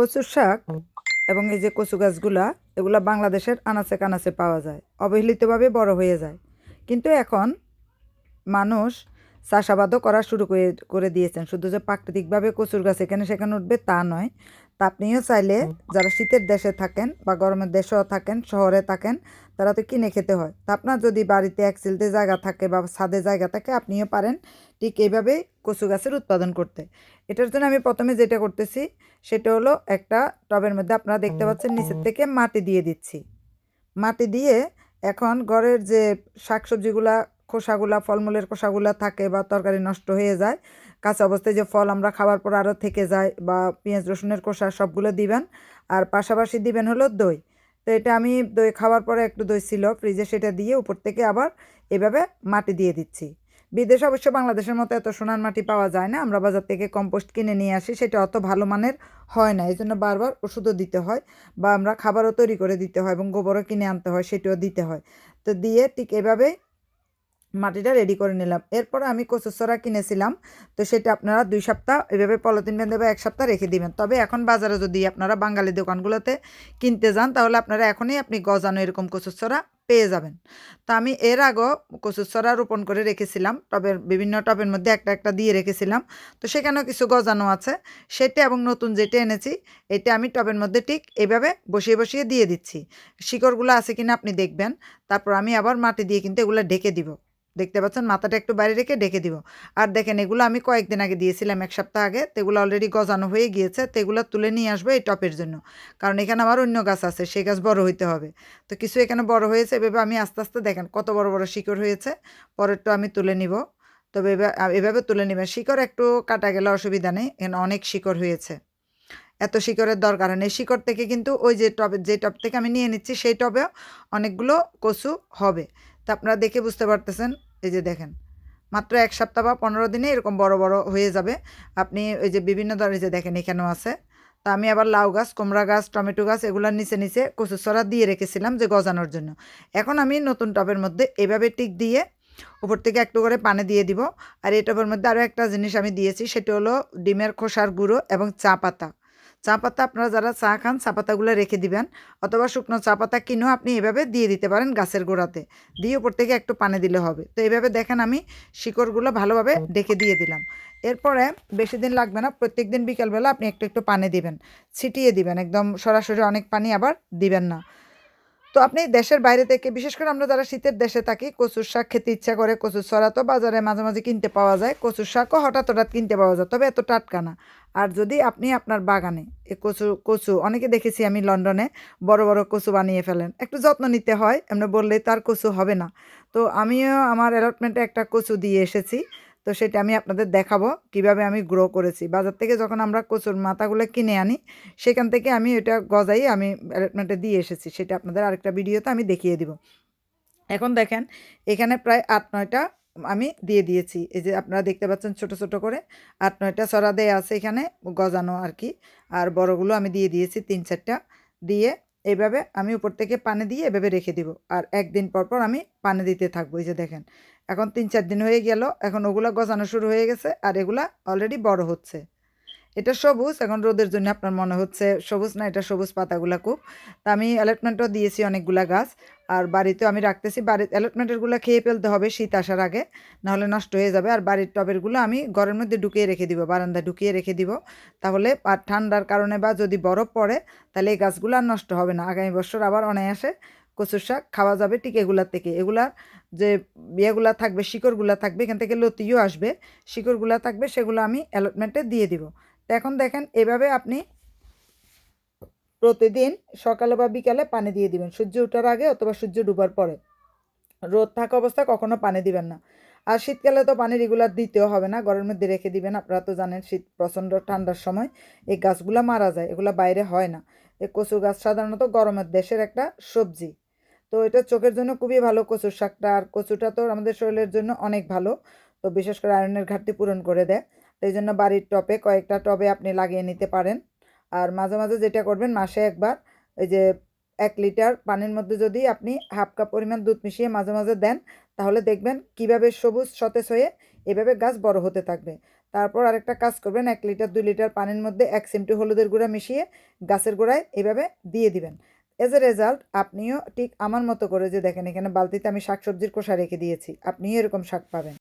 কচুর শাক এবং এই যে কচু গাছগুলা এগুলা বাংলাদেশের আনাচে কানাচে পাওয়া যায়। অবহেলিতভাবে বড় হয়ে যায়। কিন্তু এখন মানুষ চাষাবাদও করা শুরু করে করে দিয়েছেন। শুধু যে প্রাকৃতিকভাবে কচুর গাছ এখানে সেখানে উঠবে তা নয়। তা আপনিও চাইলে যারা শীতের দেশে থাকেন বা গরমের দেশেও থাকেন শহরে থাকেন তারা তো কিনে খেতে হয়। তা আপনার যদি বাড়িতে এক সিলতে জায়গা থাকে বা ছাদে জায়গা থাকে আপনিও পারেন ঠিক এইভাবেই কচু গাছের উৎপাদন করতে। এটার জন্য আমি প্রথমে যেটা করতেছি সেটা হলো একটা টবের মধ্যে আপনারা দেখতে পাচ্ছেন নিচের থেকে মাটি দিয়ে দিচ্ছি। মাটি দিয়ে এখন ঘরের যে শাকসবজিগুলা খোসাগুলা, ফলমূলের খোসাগুলা থাকে বা তরকারি নষ্ট হয়ে যায়, কাঁচা অবস্থায় যে ফল আমরা খাওয়ার পর আরও থেকে যায় বা পেঁয়াজ, রসুনের খোসা সবগুলো দিবেন আর পাশাপাশি দিবেন হলো দই। তো এটা আমি দই খাওয়ার পরে একটু দই ছিল, ফ্রিজে সেটা দিয়ে উপর থেকে আবার এভাবে মাটি দিয়ে দিচ্ছি। বিদেশে অবশ্য বাংলাদেশের মতো এত সোনার মাটি পাওয়া যায় না, আমরা বাজার থেকে কম্পোস্ট কিনে নিয়ে আসি, সেটা অত ভালো মানের হয় না এই জন্য বারবার ওষুধও দিতে হয় বা আমরা খাবারও তৈরি করে দিতে হয় এবং গোবরও কিনে আনতে হয়, সেটাও দিতে হয়। তো দিয়ে ঠিক এভাবেই মাটিটা রেডি করে নিলাম। এরপর আমি কচুসরা কিনেছিলাম। তো সেটা আপনারা দুই সপ্তাহ এভাবে পলিথিন বেঁধে বা এক সপ্তাহ রেখে দিবেন। তবে এখন বাজারে যদি আপনারা বাঙালি দোকানগুলোতে কিনতে যান, তাহলে আপনারা এখনই আপনি গজানো এরকম কচুসরা পেয়ে যাবেন। তো আমি এর আগেও কচুসরা রোপণ করে রেখেছিলাম। টবের, বিভিন্ন টবের মধ্যে একটা একটা দিয়ে রেখেছিলাম। তো সেখানেও কিছু গজানো আছে। সেটা এবং নতুন যেটা এনেছি, এটা আমি টবের মধ্যে ঠিক এভাবে বসিয়ে বসিয়ে দিয়ে দিচ্ছি। শিকড়গুলো আছে কিনা আপনি দেখবেন। তারপর আমি আবার মাটি দিয়ে কিন্তু এগুলো ঢেকে দিব। দেখতে পাচ্ছেন, মাথাটা একটু বাইরে রেখে ডেকে দিব। আর দেখেন, এগুলো আমি কয়েকদিন আগে দিয়েছিলাম, এক সপ্তাহ আগে। তো এগুলো অলরেডি গজানো হয়ে গিয়েছে। তো এগুলো তুলে নিয়ে আসব এই টপের জন্য। কারণ এখানে আমার অন্য গাছ আছে, সেই গাছ বড় হইতে হবে। তো কিছু এখানে বড় হয়েছে, এভাবে আমি আস্তে আস্তে দেখেন, কত বড় বড় শিকড় হয়েছে। পরেরটা আমি তুলে নিব। তবে এভাবে এভাবে তুলে নেবেন। শিকড় একটু কাটা গেলে অসুবিধা নেই, এখানে অনেক শিকড় হয়েছে। এত শিকড়ের দরকার হয় না। শিকড় থেকে কিন্তু ওই যে টবে যে টব থেকে আমি নিয়ে নিচ্ছি, সেই টবেও অনেকগুলো কচু হবে। তা আপনারা দেখে বুঝতে পারতেছেন। এই যে দেখেন, মাত্র এক সপ্তাহ বা পনেরো দিনে এরকম বড় বড় হয়ে যাবে। আপনি ওই যে বিভিন্ন ধরনের যে দেখেন এখানেও আছে। তা আমি আবার লাউ গাছ, কুমড়া গাছ, টমেটো গাছ এগুলোর নিচে নিচে কচু সরা দিয়ে রেখেছিলাম যে গজানোর জন্য। এখন আমি নতুন টবের মধ্যে এভাবে টিক দিয়ে উপর থেকে একটু করে পানি দিয়ে দিব। আর এই টবের মধ্যে আরও একটা জিনিস আমি দিয়েছি, সেটা হলো ডিমের খোসার গুঁড়ো এবং চা পাতা। চা পাতা আপনারা যারা চা খান, চা পাতাগুলো রেখে দিবেন। অথবা শুকনো চা পাতা কিনেও আপনি এভাবে দিয়ে দিতে পারেন গাছের গোড়াতে। দিয়ে ওপর থেকে একটু পানি দিলে হবে। তো এইভাবে দেখেন আমি শিকড়গুলো ভালোভাবে ডেকে দিয়ে দিলাম। এরপরে বেশি দিন লাগবে না, প্রত্যেক দিন বিকালবেলা আপনি একটু একটু পানি দিবেন। ছিটিয়ে দিবেন, একদম সরাসরি অনেক পানি আবার দিবেন না। তো আপনি দেশের বাইরে থেকে, বিশেষ করে আমরা যারা শীতের দেশে থাকি, কচুর শাক খেতে ইচ্ছা করে কচুর সরা তো বাজারে মাঝে মাঝে কিনতে পাওয়া যায়। কচুর শাকও হঠাৎ হঠাৎ কিনতে পাওয়া যায়, তবে এত টাটকা না। আর যদি আপনি আপনার বাগানে এ কচু কচু, অনেকে দেখেছি আমি লন্ডনে বড় বড় কচু বানিয়ে ফেলেন। একটু যত্ন নিতে হয় এমনি বললে তার কচু হবে না। তো আমিও আমার অ্যালটমেন্টে একটা কচু দিয়ে এসেছি। তো সেটা আমি আপনাদের দেখাবো কীভাবে আমি গ্রো করেছি। বাজার থেকে যখন আমরা কচুর মাথাগুলো কিনে আনি, সেখান থেকে আমি এটা গজাই, আমি অ্যালটমেন্টে দিয়ে এসেছি। সেটা আপনাদের আরেকটা ভিডিওতে আমি দেখিয়ে দিব। এখন দেখেন, এখানে প্রায় আট, নয়টা আমি দিয়ে দিয়েছি। এই যে আপনারা দেখতে পাচ্ছেন ছোট ছোট করে আট, নয়টা সরা দেয়া আছে এখানে গজানো আর কি। আর বড়গুলো আমি দিয়ে দিয়েছি তিন, চারটা দিয়ে এইভাবে আমি উপর থেকে পানি দিয়ে এভাবে রেখে দিব। আর একদিন পর পর আমি পানি দিতে থাকব। এই যে দেখেন এখন তিন চার দিন হয়ে গেল, এখন ওগুলা গজানো শুরু হয়ে গেছে আর এগুলা অলরেডি বড় হচ্ছে। এটা সবুজ, এখন রোদের জন্য আপনার মনে হচ্ছে সবুজ না, এটা সবুজ পাতাগুলা খুব। তা আমি অ্যালটমেন্টও দিয়েছি অনেকগুলা গাছ, আর বাড়িতেও আমি রাখতেছি। বাড়ির অ্যালটমেন্টেরগুলো খেয়ে ফেলতে হবে শীত আসার আগে, নাহলে নষ্ট হয়ে যাবে। আর বাড়ির টবেরগুলো আমি ঘরের মধ্যে ঢুকিয়ে রেখে দিব বারান্দা ঢুকিয়ে রেখে দিব। তাহলে আর ঠান্ডার কারণে বা যদি বরফ পড়ে, তাহলে এই গাছগুলো আর নষ্ট হবে না। আগামী বছর আবার অনায়াসে কচুর শাক খাওয়া যাবে ঠিক এগুলার থেকে। এগুলার যে ইয়েগুলা থাকবে, শিকড়গুলা থাকবে, এখান থেকে লতিও আসবে। শিকড়গুলা থাকবে, সেগুলো আমি অ্যালটমেন্টে দিয়ে দিব। তো এখন দেখেন, এভাবে আপনি প্রতিদিন সকালে বা বিকালে পানি দিয়ে দিবেন। সূর্য ওঠার আগে অথবা সূর্য ডুবার পরে। রোদ থাকা অবস্থায় কখনো পানি দিবেন না। আর শীতকালে তো পানি রেগুলার দিতেও হবে না, ঘরের মধ্যে রেখে দিবেন। আপনারা তো জানেন, শীত প্রচণ্ড ঠান্ডার সময় এই গাছগুলো মারা যায়, এগুলো বাইরে হয় না। এই কচু গাছ সাধারণত গরমের দেশের একটা সবজি। তো এটা চোখের জন্য খুবই ভালো কচুর শাকটা। আর কচুটা তো আমাদের শরীরের জন্য অনেক ভালো। তো বিশেষ করে আয়রনের ঘাটতি পূরণ করে দেয়। তো এই জন্য বাড়ির টবে, কয়েকটা টবে আপনি লাগিয়ে নিতে পারেন। আর মাঝে মাঝে যেটা করবেন, মাসে একবার এই যে এক লিটার পানির মধ্যে যদি আপনি হাফ কাপ পরিমাণ দুধ মিশিয়ে মাঝে মাঝে দেন, তাহলে দেখবেন কীভাবে সবুজ, সতেজ হয়ে এভাবে গাছ বড় হতে থাকবে। তারপর আরেকটা কাজ করবেন, এক লিটার, দুই লিটার পানির মধ্যে এক চিমটি হলুদের গুঁড়া মিশিয়ে গাছের গোড়ায় এভাবে দিয়ে দিবেন। এজ এ রেজাল্ট আপনিও ঠিক আমার মতো করে যে দেখেন এখানে বালতিতে আমি শাকসবজির কোষা রেখে দিয়েছি, আপনিও এরকম শাক পাবেন।